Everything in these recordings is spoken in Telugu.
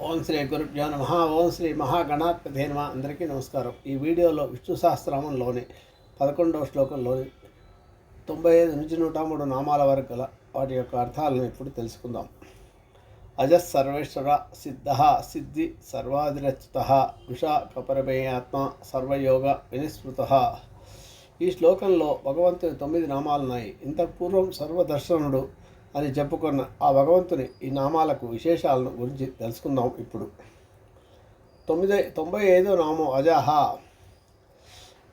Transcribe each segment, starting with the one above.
ఓం శ్రీ గురుభ్యో నమ. ఓం శ్రీ మహాగణాధిపతి నమ. అందరికీ నమస్కారం. ఈ వీడియోలో విష్ణు సహస్రామంలోని పదకొండవ శ్లోకంలోని తొంభై ఐదు నుంచి నూట మూడు నామాల వరకు గల వాటి యొక్క అర్థాలను ఇప్పుడు తెలుసుకుందాం. అజస్ సర్వేశ్వర సిద్ధ సిద్ధి సర్వాధిరచిత విష కపరమేయాత్మ సర్వయోగ వినిస్మృత. ఈ శ్లోకంలో భగవంతుని తొమ్మిది నామాలున్నాయి. ఇంతకు పూర్వం సర్వదర్శనుడు అని చెప్పుకున్న ఆ భగవంతుని ఈ నామాలకు విశేషాలను గురించి తెలుసుకుందాం ఇప్పుడు. తొమ్మిది తొంభై ఐదో నామం అజహ.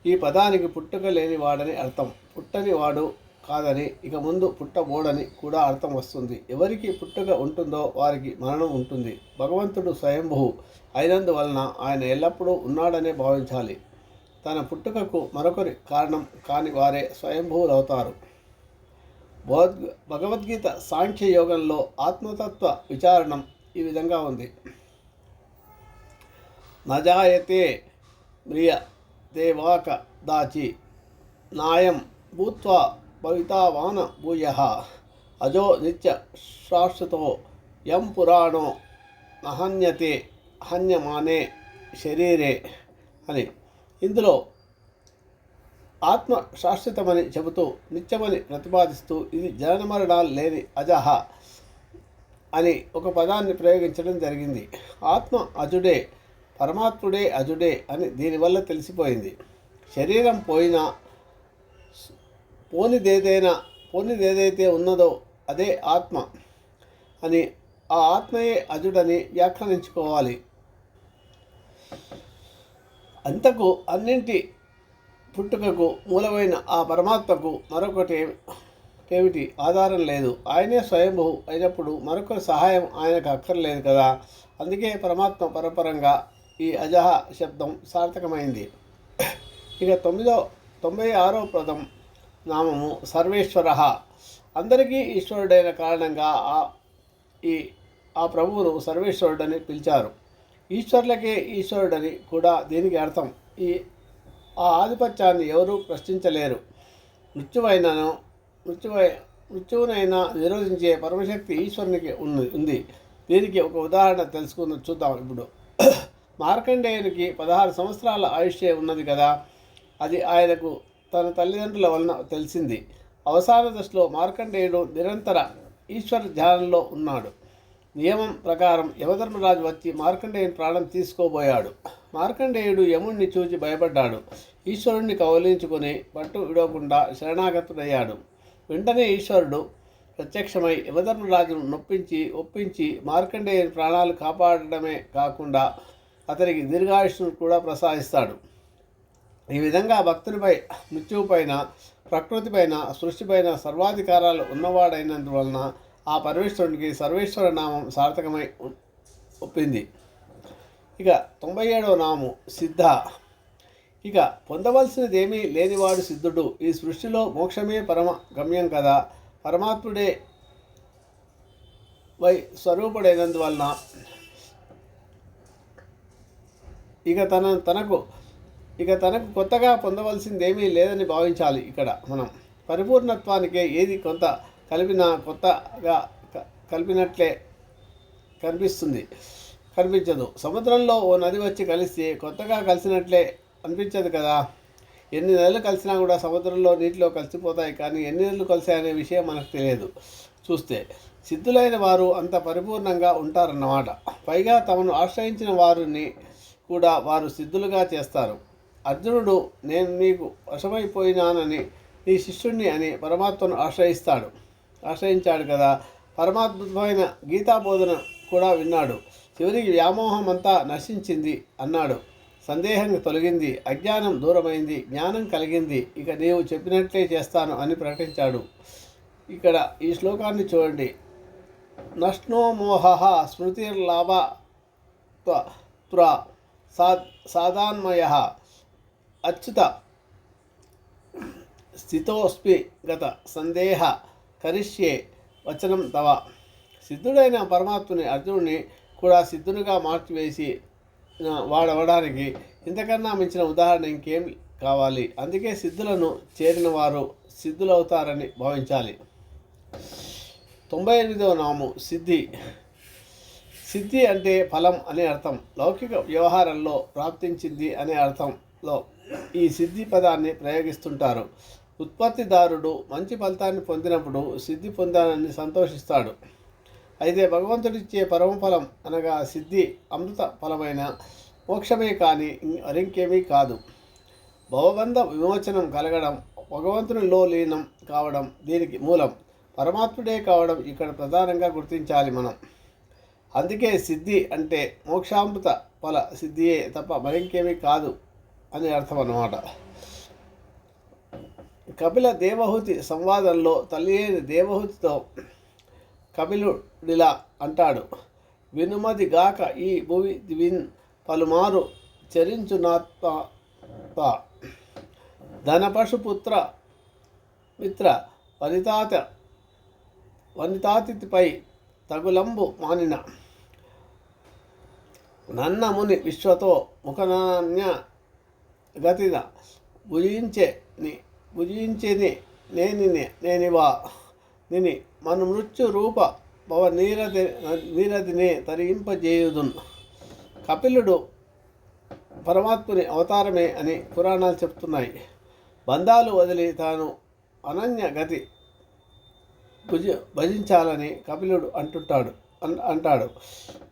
ఈ పదానికి పుట్టుక లేని వాడని అర్థం. పుట్టని వాడు కాదని ఇక ముందు పుట్టబోడని కూడా అర్థం వస్తుంది. ఎవరికి పుట్టుక ఉంటుందో వారికి మరణం ఉంటుంది. భగవంతుడు స్వయంభూ. అయినందువలన ఆయన ఎల్లప్పుడూ ఉన్నాడనే భావించాలి. తన పుట్టుకకు మరొకరి కారణం కాని వారే స్వయంభూవులవుతారు. అవుతారు భగవద్గీత సాంఖ్య యోగంలో ఆత్మతత్వ విచారణం ఈ విధంగా ఉంది. నజాయతే మ్రియ దేవాక దాచి నాయం భూత్వా భవితావాన భూయ అజో నిత్య శాశ్వతో యం పురాణో నహన్యతే హన్యమానే శరీరే అని. ఇందులో ఆత్మ శాశ్వతమని చెబుతూ నిత్యమని ప్రతిపాదిస్తూ ఇది జనన మరణాలు లేని అజహ అని ఒక పదాన్ని ప్రయోగించడం జరిగింది. ఆత్మ అజుడే పరమాత్ముడే అజుడే అని దీనివల్ల తెలిసిపోయింది. శరీరం పోయినా పోనిదేదైనా పోనిదేదైతే ఉన్నదో అదే ఆత్మ అని ఆ ఆత్మయే అజుడని వ్యాఖ్యానించుకోవాలి. అంతకు అన్నింటి పుట్టుకకు మూలమైన ఆ పరమాత్మకు మరొకటి ఏమిటి? ఆధారం లేదు. ఆయనే స్వయంభూ అయినప్పుడు మరొకరి సహాయం ఆయనకు అక్కర్లేదు కదా. అందుకే పరమాత్మ పరపరంగా ఈ అజహ శబ్దం సార్థకమైంది. ఇక తొమ్మిదో తొంభై ఆరో పదం నామము సర్వేశ్వర. అందరికీ ఈశ్వరుడైన కారణంగా ఆ ఈ ఆ ప్రభువును సర్వేశ్వరుడని పిలిచారు. ఈశ్వరులకే ఈశ్వరుడని కూడా దీనికి అర్థం. ఈ ఆ ఆధిపత్యాన్ని ఎవరూ ప్రశ్నించలేరు. మృత్యువైనను మృత్యువై మృత్యువునైనా నిరోధించే పరమశక్తి ఈశ్వరునికి ఉంది ఉంది. దీనికి ఒక ఉదాహరణ తెలుసుకుని చూద్దాం ఇప్పుడు. మార్కండేయునికి పదహారు సంవత్సరాల ఆయుష్యే ఉన్నది కదా. అది ఆయనకు తన తల్లిదండ్రుల వలన తెలిసింది. అవసాన దశలో మార్కండేయుడు నిరంతర ఈశ్వర ధ్యానంలో ఉన్నాడు. నియమం ప్రకారం యమధర్మరాజు వచ్చి మార్కండేయుని ప్రాణం తీసుకోబోయాడు. మార్కండేయుడు యముణ్ణి చూచి భయపడ్డాడు. ఈశ్వరుణ్ణి కౌలించుకొని పట్టు విడవకుండా శరణాగతుడయ్యాడు. వెంటనే ఈశ్వరుడు ప్రత్యక్షమై యమధర్మరాజును నొప్పించి ఒప్పించి మార్కండేయుని ప్రాణాలు కాపాడడమే కాకుండా అతనికి దీర్ఘాయుష్ను కూడా ప్రసాదిస్తాడు. ఈ విధంగా భక్తునిపై మృత్యువుపైన ప్రకృతిపైన సృష్టిపైన సర్వాధికారాలు ఉన్నవాడైనందువలన ఆ పరమేశ్వరునికి సర్వేశ్వర నామం సార్థకమై ఒప్పింది. ఇక తొంభై ఏడవ నాము సిద్ధ. ఇక పొందవలసినదేమీ లేనివాడు సిద్ధుడు. ఈ సృష్టిలో మోక్షమే పరమ గమ్యం కదా. పరమాత్ముడే వై స్వరూపుడైనందువలన ఇక తన తనకు ఇక తనకు కొత్తగా పొందవలసిందేమీ లేదని భావించాలి ఇక్కడ మనం. పరిపూర్ణత్వానికే ఏది కొంత కలిపినా కొత్తగా కలిపినట్లే కనిపిస్తుంది. కనిపించదు. సముద్రంలో ఓ నది వచ్చి కలిసి కొత్తగా కలిసినట్లే అనిపించదు కదా. ఎన్ని నెలలు కలిసినా కూడా సముద్రంలో నీటిలో కలిసిపోతాయి కానీ ఎన్ని నెలలు కలిసాయనే విషయం మనకు తెలియదు. చూస్తే సిద్ధులైన వారు అంత పరిపూర్ణంగా ఉంటారన్నమాట. పైగా తమను ఆశ్రయించిన వారిని కూడా వారు సిద్ధులుగా చేస్తారు. అర్జునుడు నేను నీకు వశమైపోయినానని నీ శిష్యుణ్ణి అని పరమాత్మను ఆశ్రయిస్తాడు. ఆశ్రయించాడు కదా. పరమాత్మమైన గీతాబోధన కూడా విన్నాడు. చివరికి వ్యామోహం అంతా నశించింది అన్నాడు. సందేహం తొలగింది. అజ్ఞానం దూరమైంది. జ్ఞానం కలిగింది. ఇక నీవు చెప్పినట్లే చేస్తాను అని ప్రకటించాడు. ఇక్కడ ఈ శ్లోకాన్ని చూడండి. నష్ణోమోహ స్మృతిర్లాభ త్వ సా సాదాన్మయ అచ్యుత స్థితోస్మి గత సందేహ కరిష్యే వచనం తవ. సిద్ధుడైన పరమాత్ముని అర్జునుడిని కూడా సిద్ధునిగా మార్చివేసి వాడవడానికి ఇంతకన్నా మించిన ఉదాహరణ ఇంకేం కావాలి? అందుకే సిద్ధులను చేరిన వారు సిద్ధులవుతారని భావించాలి. తొంభై ఎనిమిదవ నాము సిద్ధి. సిద్ధి అంటే ఫలం అనే అర్థం. లౌకిక వ్యవహారంలో ప్రాప్తించింది అనే అర్థంలో ఈ సిద్ధి పదాన్ని ప్రయోగిస్తుంటారు. ఉత్పత్తిదారుడు మంచి ఫలితాన్ని పొందినప్పుడు సిద్ధి పొందానని సంతోషిస్తాడు. అయితే భగవంతుడిచ్చే పరమఫలం అనగా సిద్ధి అమృత ఫలమైన మోక్షమే కానీ మరింకేమీ కాదు. భవబంధ విమోచనం కలగడం భగవంతునిలో లీనం కావడం దీనికి మూలం. పరమాత్ముడే కావడం ఇక్కడ ప్రధానంగా గుర్తించాలి మనం. అందుకే సిద్ధి అంటే మోక్షామృత ఫల సిద్ధియే తప్ప మరింకేమీ కాదు అని అర్థం అన్నమాట. కపిల దేవహూతి సంవాదంలో తల్లి అయిన దేవహూతితో కపిలుడిలా అంటాడు. వినుమది గాక ఈ భువి విన్ పలుమారు చరించునాత్మ ధనపశుపుత్ర మిత్ర వనితాత వనితాతిథిపై తగులంబు మానిన. నన్నముని విశ్వతో ముఖనాన్య గతిన. భుజించే ని భుజించేని నేనిని నేనివా? నిని మన మృత్యు రూప భవ నీరది నీరదిని తరింపజేయుదున్. కపిలుడు పరమాత్ముని అవతారమే అని పురాణాలు చెప్తున్నాయి. బంధాలు వదిలి తాను అనన్య గతి భుజ భజించాలని కపిలుడు అంటుంటాడు అన్- అంటాడు.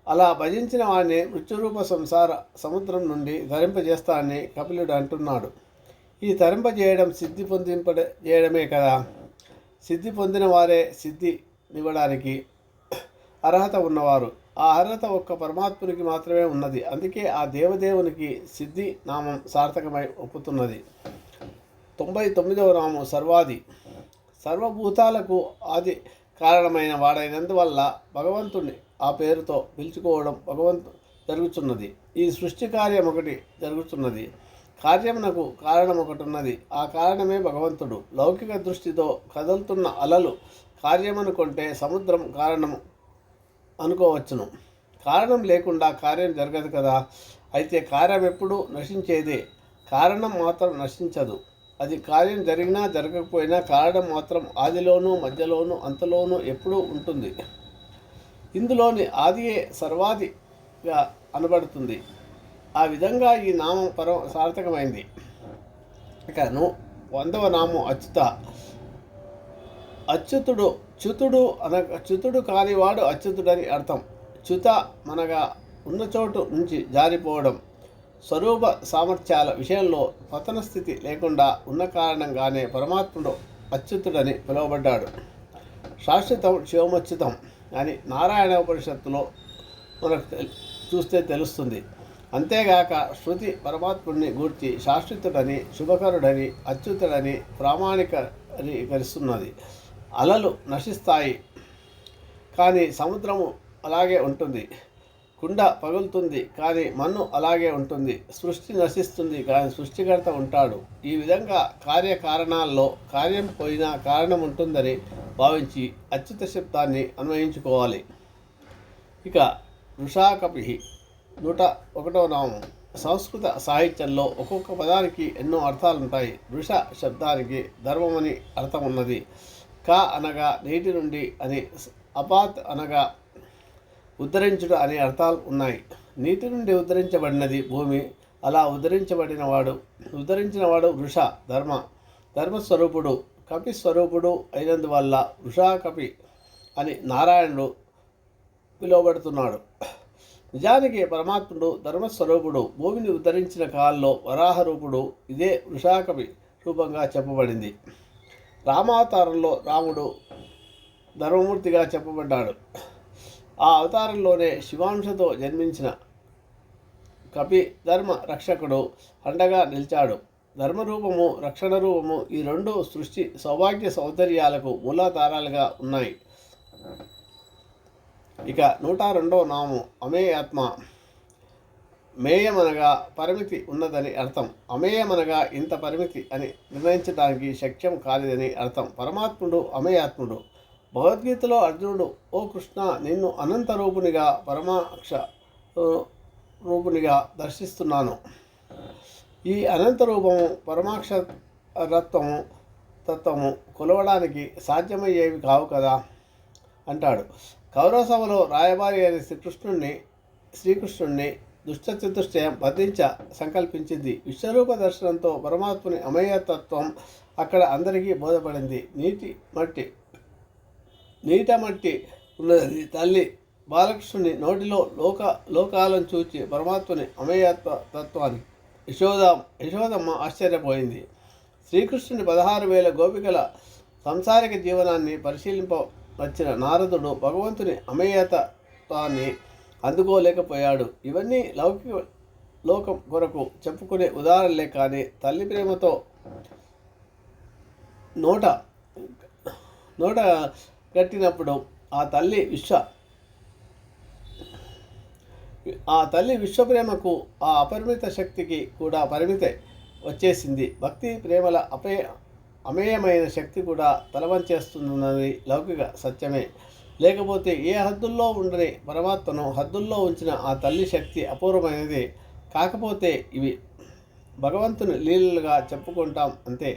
అలా భజించిన వాడిని మృత్యురూప సంసార సముద్రం నుండి ధరింపజేస్తానని కపిలుడు అంటున్నాడు. ఈ తరింపజేయడం సిద్ధి పొందింప చేయడమే కదా? సిద్ధి పొందిన వారే సిద్ధి ఇవ్వడానికి అర్హత ఉన్నవారు. ఆ అర్హత ఒక్క పరమాత్మునికి మాత్రమే ఉన్నది. అందుకే ఆ దేవదేవునికి సిద్ధి నామం సార్థకమై ఒప్పుతున్నది. తొంభై తొమ్మిదవ నామం సర్వాది. సర్వభూతాలకు ఆది కారణమైన వాడైనందువల్ల భగవంతుణ్ణి ఆ పేరుతో పిలుచుకోవడం భగవంతు జరుగుతున్నది ఈ సృష్టి కార్యం ఒకటి జరుగుతున్నది కార్యమునకు కారణం ఒకటి ఉన్నది ఆ కారణమే భగవంతుడు. లౌకిక దృష్టితో కదులుతున్న అలలు కార్యమనుకుంటే సముద్రం కారణము అనుకోవచ్చును. కారణం లేకుండా కార్యం జరగదు కదా? అయితే కార్యం ఎప్పుడూ నశించేదే. కారణం మాత్రం నశించదు. అది కార్యం జరిగినా జరగకపోయినా కారణం మాత్రం ఆదిలోనూ మధ్యలోనూ అంతలోనూ ఎప్పుడూ ఉంటుంది. ఇందులోని ఆదియే సర్వాదిగా అనబడుతుంది. ఆ విధంగా ఈ నామం పరం సార్థకమైంది. ఇకను వందవ నామం అచ్యుత. అచ్యుతుడు చ్యుతుడు అనగా చ్యుతుడు కానివాడు అచ్యుతుడని అర్థం. చ్యుత మనగా ఉన్న చోటు నుంచి జారిపోవడం. స్వరూప సామర్థ్యాల విషయంలో పతన స్థితి లేకుండా ఉన్న కారణంగానే పరమాత్ముడు అచ్యుతుడని పిలువబడ్డాడు. శాశ్వతం శివమచ్యుతం అని నారాయణ ఉపనిషత్తులో మనకు చూస్తే తెలుస్తుంది. అంతేగాక శృతి పరమాత్ముడిని గూర్చి శాశ్వతుడని శుభకరుడని అచ్యుతుడని ప్రామాణికరీకరిస్తున్నది. అలలు నశిస్తాయి. కానీ సముద్రము అలాగే ఉంటుంది. కుండ పగులుతుంది. కానీ మన్ను అలాగే ఉంటుంది. సృష్టి నశిస్తుంది. కానీ సృష్టికర్త ఉంటాడు. ఈ విధంగా కార్యకారణాల్లో కార్యం పోయినా కారణం ఉంటుందని భావించి అచ్యుత శబ్దాన్ని అన్వయించుకోవాలి. ఇక వృషాకపి నూట ఒకటో నామం. సంస్కృత సాహిత్యంలో ఒక్కొక్క పదానికి ఎన్నో అర్థాలు ఉంటాయి వృష శబ్దానికి ధర్మమని అర్థం ఉన్నది క అనగా నీటి నుండి అని అపాత్ అనగా ఉద్ధరించుట అనే అర్థాలు ఉన్నాయి. నీటి నుండి ఉద్ధరించబడినది భూమి అలా ఉద్ధరించబడినవాడు ఉద్ధరించినవాడు వృష ధర్మ ధర్మస్వరూపుడు కపి స్వరూపుడు అయినందువల్ల వృషా కపి అని నారాయణుడు పిలువబడుతున్నాడు. నిజానికి పరమాత్ముడు ధర్మస్వరూపుడు. భూమిని ఉద్ధరించిన కాలంలో వరాహ రూపుడు ఇదే వృషాకవి రూపంగా చెప్పబడింది. రామావతారంలో రాముడు ధర్మమూర్తిగా చెప్పబడ్డాడు. ఆ అవతారంలోనే శివాంశతో జన్మించిన కపి ధర్మ రక్షకుడు అండగా నిలిచాడు. ధర్మరూపము రక్షణ రూపము ఈ రెండు సృష్టి సౌభాగ్య సౌందర్యాలకు మూలాధారాలుగా ఉన్నాయి. ఇక నూట రెండవ నామం అమేయాత్మ. మేయమనగా పరిమితి ఉన్నదని అర్థం. అమేయమనగా ఇంత పరిమితి అని నిర్ణయించడానికి శక్యం కాలేదని అర్థం. పరమాత్ముడు అమేయాత్ముడు. భగవద్గీతలో అర్జునుడు ఓ కృష్ణ నిన్ను అనంత రూపునిగా పరమాక్ష రూపునిగా దర్శిస్తున్నాను. ఈ అనంత రూపము పరమాక్ష రత్వము తత్వము కొలవడానికి సాధ్యమయ్యేవి కావు కదా అంటాడు. కౌరవ సభలో రాయబారి అయిన శ్రీకృష్ణుణ్ణి శ్రీకృష్ణుణ్ణి దుష్ట చతుష్టయం బంధించ సంకల్పించింది. విశ్వరూప దర్శనంతో పరమాత్మని అమయతత్వం అక్కడ అందరికీ బోధపడింది. నీటి మట్టి నీట మట్టి ఉన్నది. తల్లి బాలకృష్ణుని నోటిలో లోక లోకాలను చూచి పరమాత్మని అమేయత్వ తత్వాన్ని యశోద యశోదమ్మ ఆశ్చర్యపోయింది. శ్రీకృష్ణుని పదహారు వేల గోపికల సంసారిక జీవనాన్ని పరిశీలింప వచ్చిన నారదుడు భగవంతుని అమేయతత్వాన్ని అందుకోలేకపోయాడు. ఇవన్నీ లౌకిక లోకం కొరకు చెప్పుకునే ఉదాహరణలే కానీ తల్లి ప్రేమతో నోట నోట కట్టినప్పుడు ఆ తల్లి విశ్వ ఆ తల్లి విశ్వప్రేమకు ఆ అపరిమిత శక్తికి కూడా పరిమితే వచ్చేసింది. భక్తి ప్రేమల అపే అమేయమైన శక్తి కూడా తలవంచేస్తున్నది లౌకిక సత్యమే. లేకపోతే ఏ హద్దుల్లో ఉండని పరమాత్మను హద్దుల్లో ఉంచిన ఆ తల్లి శక్తి అపూర్వమైనది. కాకపోతే ఇవి భగవంతుని లీలలుగా చెప్పుకుంటాం అంతే.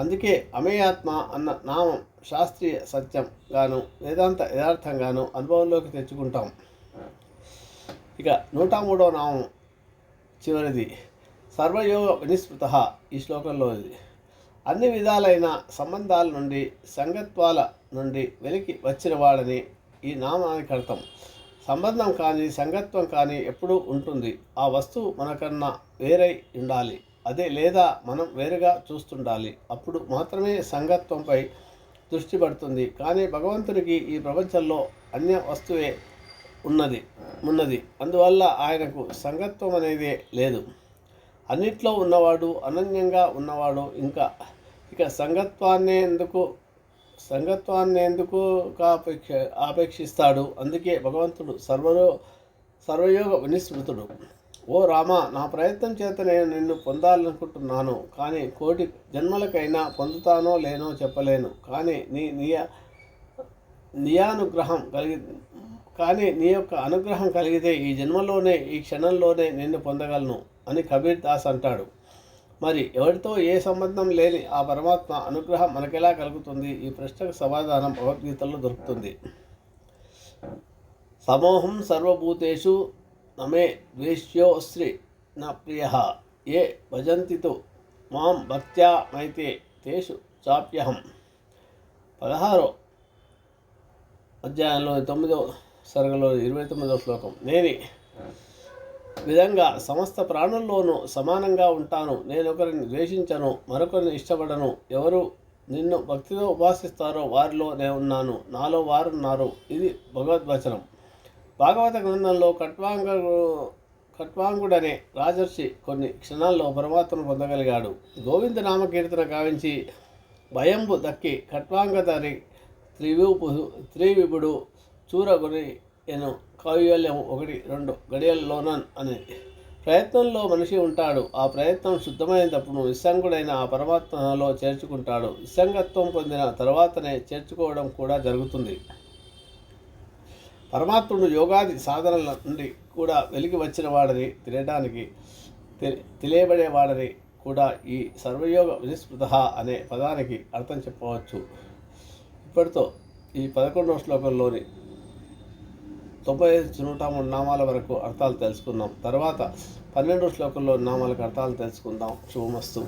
అందుకే అమేయాత్మ అన్న నామం శాస్త్రీయ సత్యం గాను వేదాంత యథార్థంగాను అనుభవంలోకి తెచ్చుకుంటాం. ఇక నూట మూడవ నామం చివరిది. సర్వయోగ వినిస్మృత ఈ శ్లోకంలో ఇది అన్ని విధాలైన సంబంధాల నుండి సంగత్వాల నుండి వెలికి వచ్చినవాడని ఈ నామానికి అర్థం. సంబంధం కానీ సంగత్వం కానీ ఎప్పుడూ ఉంటుంది. ఆ వస్తువు మనకన్నా వేరై ఉండాలి. అదే లేదా మనం వేరుగా చూస్తుండాలి. అప్పుడు మాత్రమే సంగత్వంపై దృష్టి పడుతుంది. కానీ భగవంతుడికి ఈ ప్రపంచంలో అన్య వస్తువే ఉన్నది ఉన్నది. అందువల్ల ఆయనకు సంగత్వం అనేది లేదు. అన్నిట్లో ఉన్నవాడు అనన్యంగా ఉన్నవాడు ఇంకా. ఇక సంగత్వాన్ని ఎందుకు సంగత్వాన్ని ఎందుకు ఆపేక్ష ఆపేక్షిస్తాడు. అందుకే భగవంతుడు సర్వరో సర్వయోగ వినిస్మృతుడు. ఓ రామ నా ప్రయత్నం చేత నేను నిన్ను పొందాలనుకుంటున్నాను. కానీ కోటి జన్మలకైనా పొందుతానో లేనో చెప్పలేను. కానీ నీ నియ నియానుగ్రహం కలిగి కానీ నీ యొక్క అనుగ్రహం కలిగితే ఈ జన్మలోనే ఈ క్షణంలోనే నిన్ను పొందగలను. అని కబీర్ దాస్ అంటాడు. మరి ఎవరితో ఏ సంబంధం లేని ఆ పరమాత్మ అనుగ్రహం మనకెలా కలుగుతుంది? ఈ ప్రశ్నకు సమాధానం భగవద్గీతలో దొరుకుతుంది. సమోహం సర్వభూతేషు నమే ద్వేష్యోశ్రీ నా ప్రియ. ఏ భజంతితో మాం భక్త్యా మైతే తేషు చాప్యహం. పదహారో అధ్యాయంలో తొమ్మిదో సరగలో ఇరవై తొమ్మిదో శ్లోకం. నేని విధంగా సమస్త ప్రాణుల్లోనూ సమానంగా ఉంటాను. నేను ఒకరిని ద్వేషించను మరొకరిని ఇష్టపడను. ఎవరు నిన్ను భక్తితో ఉపాసిస్తారో వారిలో నేను ఉన్నాను నాలో వారున్నారు. ఇది భగవద్వచనం. భాగవత గ్రంథంలో కట్వాంగ కట్వాంగుడనే రాజర్షి కొన్ని క్షణాల్లో పరమాత్మను పొందగలిగాడు. గోవింద నామకీర్తన గావించి భయంబు దక్కి కట్వాంగధరి త్రివిపు త్రివిపుడు చూరగుని ఎను కౌశల్యం ఒకటి రెండు. గడియల్లోనన్ అని. ప్రయత్నంలో మనిషి ఉంటాడు. ఆ ప్రయత్నం శుద్ధమైనప్పుడు నిస్సంగుడైన ఆ పరమాత్మలో చేర్చుకుంటాడు. నిస్సంగత్వం పొందిన తర్వాతనే చేర్చుకోవడం కూడా జరుగుతుంది. పరమాత్ముడు యోగాది సాధనల నుండి కూడా వెలికి వచ్చిన వాడని తెలియడానికి తెలియబడేవాడని కూడా ఈ సర్వయోగ వినిస్మృత అనే పదానికి అర్థం చెప్పవచ్చు. ఇప్పటితో ఈ పదకొండవ శ్లోకంలోని తొంభై ఐదు నూట మూడు నామాల వరకు అర్థాలు తెలుసుకుందాం. తర్వాత పన్నెండు శ్లోకంలో నామాలకు అర్థాలు తెలుసుకుందాం. శుభమస్తు.